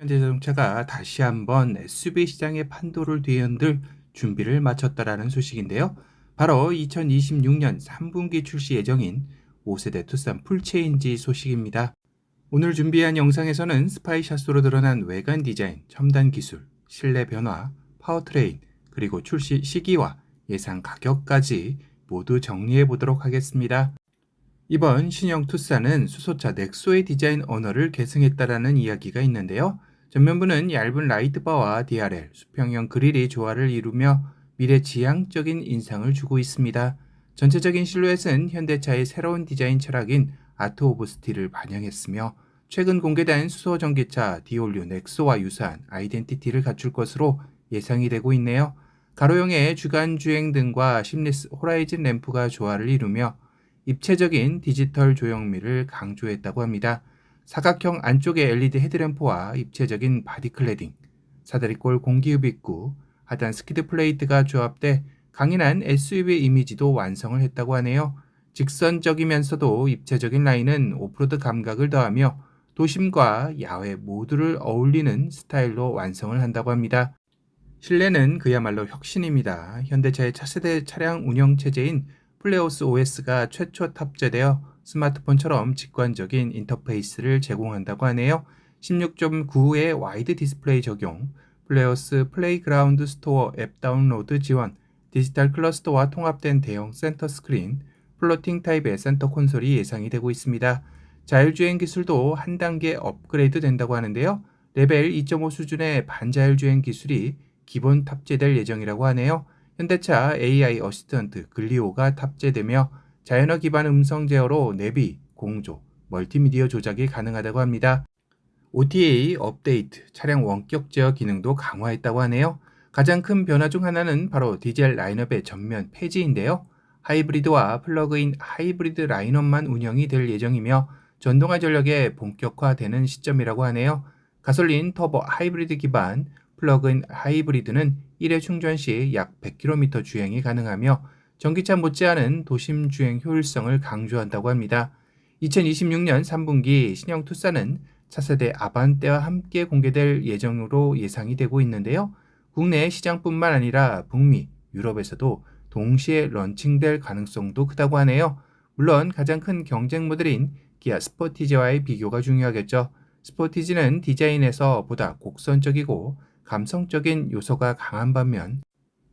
현대자동차가 다시 한번 SUV 시장의 판도를 뒤흔들 준비를 마쳤다라는 소식인데요. 바로 2026년 3분기 출시 예정인 5세대 투싼 풀체인지 소식입니다. 오늘 준비한 영상에서는 스파이샷으로 드러난 외관 디자인, 첨단 기술, 실내 변화, 파워트레인, 그리고 출시 시기와 예상 가격까지 모두 정리해 보도록 하겠습니다. 이번 신형 투싼은 수소차 넥소의 디자인 언어를 계승했다라는 이야기가 있는데요. 전면부는 얇은 라이트바와 DRL, 수평형 그릴이 조화를 이루며 미래 지향적인 인상을 주고 있습니다. 전체적인 실루엣은 현대차의 새로운 디자인 철학인 아트 오브 스틸을 반영했으며 최근 공개된 수소 전기차 디올류 넥소와 유사한 아이덴티티를 갖출 것으로 예상이 되고 있네요. 가로형의 주간 주행 등과 심리스 호라이즌 램프가 조화를 이루며 입체적인 디지털 조형미를 강조했다고 합니다. 사각형 안쪽의 LED 헤드램프와 입체적인 바디 클래딩, 사다리꼴 공기흡 입구, 하단 스키드 플레이트가 조합돼 강인한 SUV 이미지도 완성을 했다고 하네요. 직선적이면서도 입체적인 라인은 오프로드 감각을 더하며 도심과 야외 모두를 어울리는 스타일로 완성을 한다고 합니다. 실내는 그야말로 혁신입니다. 현대차의 차세대 차량 운영 체제인 플레오스 OS가 최초 탑재되어 스마트폰처럼 직관적인 인터페이스를 제공한다고 하네요. 16.9의 와이드 디스플레이 적용, 플레오스 플레이그라운드 스토어 앱 다운로드 지원, 디지털 클러스터와 통합된 대형 센터 스크린, 플로팅 타입의 센터 콘솔이 예상이 되고 있습니다. 자율주행 기술도 한 단계 업그레이드 된다고 하는데요. 레벨 2.5 수준의 반자율주행 기술이 기본 탑재될 예정이라고 하네요. 현대차 AI 어시스턴트 글리오가 탑재되며 자연어 기반 음성 제어로 내비, 공조, 멀티미디어 조작이 가능하다고 합니다. OTA 업데이트, 차량 원격 제어 기능도 강화했다고 하네요. 가장 큰 변화 중 하나는 바로 디젤 라인업의 전면 폐지인데요. 하이브리드와 플러그인 하이브리드 라인업만 운영이 될 예정이며 전동화 전력의 본격화되는 시점이라고 하네요. 가솔린 터보 하이브리드 기반 플러그인 하이브리드는 1회 충전 시 약 100km 주행이 가능하며 전기차 못지않은 도심 주행 효율성을 강조한다고 합니다. 2026년 3분기 신형 투싼은 차세대 아반떼와 함께 공개될 예정으로 예상이 되고 있는데요. 국내 시장뿐만 아니라 북미, 유럽에서도 동시에 런칭될 가능성도 크다고 하네요. 물론 가장 큰 경쟁 모델인 기아 스포티지와의 비교가 중요하겠죠. 스포티지는 디자인에서 보다 곡선적이고 감성적인 요소가 강한 반면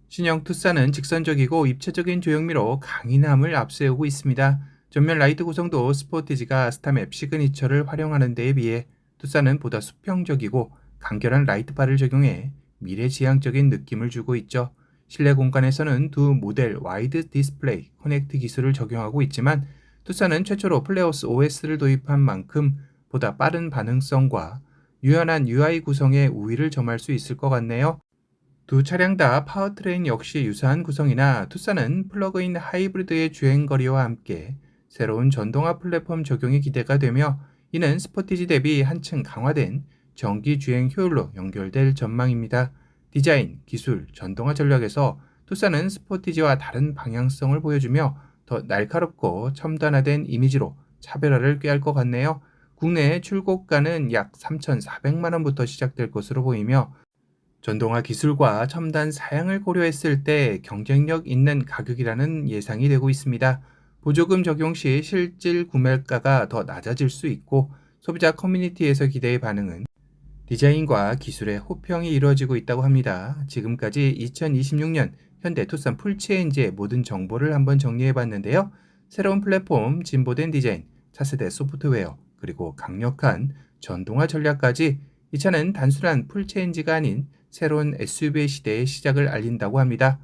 신형 투싼은 직선적이고 입체적인 조형미로 강인함을 앞세우고 있습니다. 전면 라이트 구성도 스포티지가 스타맵 시그니처를 활용하는 데에 비해 투싼은 보다 수평적이고 간결한 라이트바를 적용해 미래지향적인 느낌을 주고 있죠. 실내 공간에서는 두 모델 와이드 디스플레이 커넥트 기술을 적용하고 있지만 투싼은 최초로 플레오스 OS를 도입한 만큼 보다 빠른 반응성과 유연한 UI 구성의 우위를 점할 수 있을 것 같네요. 두 차량 다 파워트레인 역시 유사한 구성이나 투싼은 플러그인 하이브리드의 주행거리와 함께 새로운 전동화 플랫폼 적용이 기대가 되며 이는 스포티지 대비 한층 강화된 전기 주행 효율로 연결될 전망입니다. 디자인, 기술, 전동화 전략에서 투싼은 스포티지와 다른 방향성을 보여주며 더 날카롭고 첨단화된 이미지로 차별화를 꾀할 것 같네요. 국내 출고가는 약 3,400만 원부터 시작될 것으로 보이며 전동화 기술과 첨단 사양을 고려했을 때 경쟁력 있는 가격이라는 예상이 되고 있습니다. 보조금 적용 시 실질 구매가가 더 낮아질 수 있고 소비자 커뮤니티에서 기대의 반응은 디자인과 기술의 호평이 이루어지고 있다고 합니다. 지금까지 2026년 현대 투싼 풀체인지의 모든 정보를 한번 정리해 봤는데요. 새로운 플랫폼, 진보된 디자인, 차세대 소프트웨어, 그리고 강력한 전동화 전략까지 이 차는 단순한 풀체인지가 아닌 새로운 SUV 시대의 시작을 알린다고 합니다.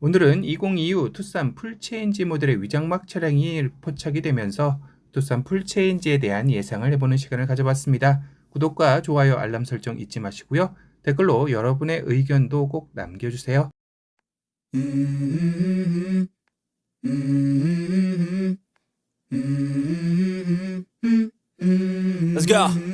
오늘은 2025 투싼 풀체인지 모델의 위장막 차량이 포착이 되면서 투싼 풀체인지에 대한 예상을 해보는 시간을 가져봤습니다. 구독과 좋아요, 알람 설정 잊지 마시고요. 댓글로 여러분의 의견도 꼭 남겨주세요. Let's go.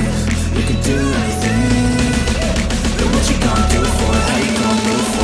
you can do anything? But what you gonna do for? How you gonna move for?